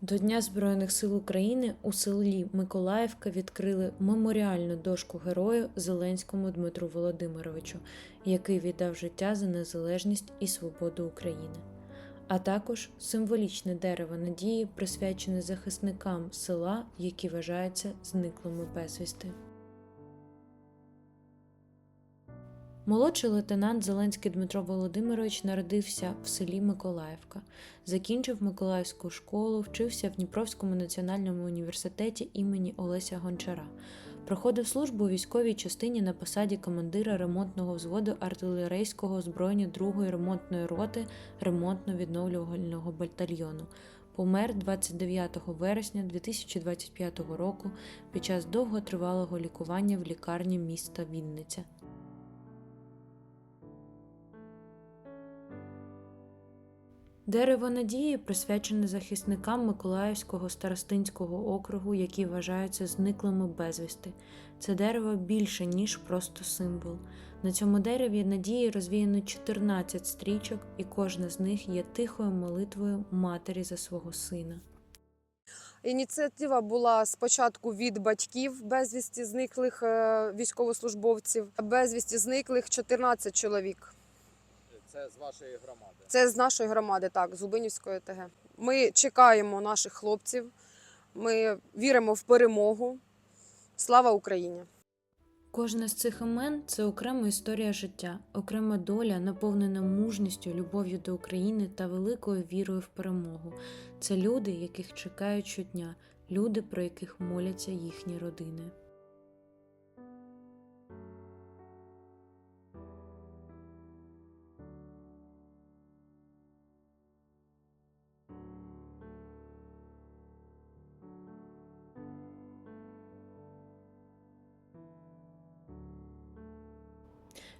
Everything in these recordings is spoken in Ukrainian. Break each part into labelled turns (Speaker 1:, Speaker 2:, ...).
Speaker 1: До Дня Збройних сил України у селі Миколаївка відкрили меморіальну дошку герою Зеленському Дмитру Володимировичу, який віддав життя за незалежність і свободу України. А також символічне дерево надії, присвячене захисникам села, які вважаються зниклими безвісти. Молодший лейтенант Зеленський Дмитро Володимирович народився в селі Миколаївка, закінчив Миколаївську школу, вчився в Дніпровському національному університеті імені Олеся Гончара. Проходив службу у військовій частині на посаді командира ремонтного взводу артилерійського озброєння 2-ї ремонтної роти ремонтно-відновлювального батальйону. Помер 29 вересня 2025 року під час довготривалого лікування в лікарні міста Вінниця. Дерево надії присвячене захисникам Миколаївського старостинського округу, які вважаються зниклими безвісти. Це дерево більше, ніж просто символ. На цьому дереві надії розвіяно 14 стрічок, і кожна з них є тихою молитвою матері за свого сина.
Speaker 2: Ініціатива була спочатку від батьків безвісті зниклих е, військовослужбовців. Безвісті зниклих 14 чоловік.
Speaker 3: Це з вашої громади.
Speaker 2: Це з нашої громади, так, з Губинівської ТГ. Ми чекаємо наших хлопців. Ми віримо в перемогу. Слава Україні!
Speaker 1: Кожна з цих імен це окрема історія життя, окрема доля, наповнена мужністю, любов'ю до України та великою вірою в перемогу. Це люди, яких чекають щодня, люди, про яких моляться їхні родини.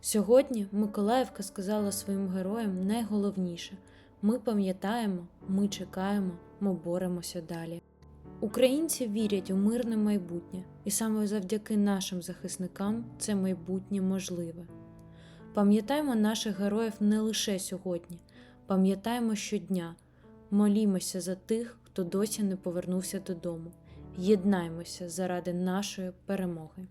Speaker 1: Сьогодні Миколаївка сказала своїм героям найголовніше: ми пам'ятаємо, ми чекаємо, ми боремося далі. Українці вірять у мирне майбутнє, і саме завдяки нашим захисникам це майбутнє можливе. Пам'ятаємо наших героїв не лише сьогодні, пам'ятаємо щодня, молімося за тих, хто досі не повернувся додому. Єднаймося заради нашої перемоги.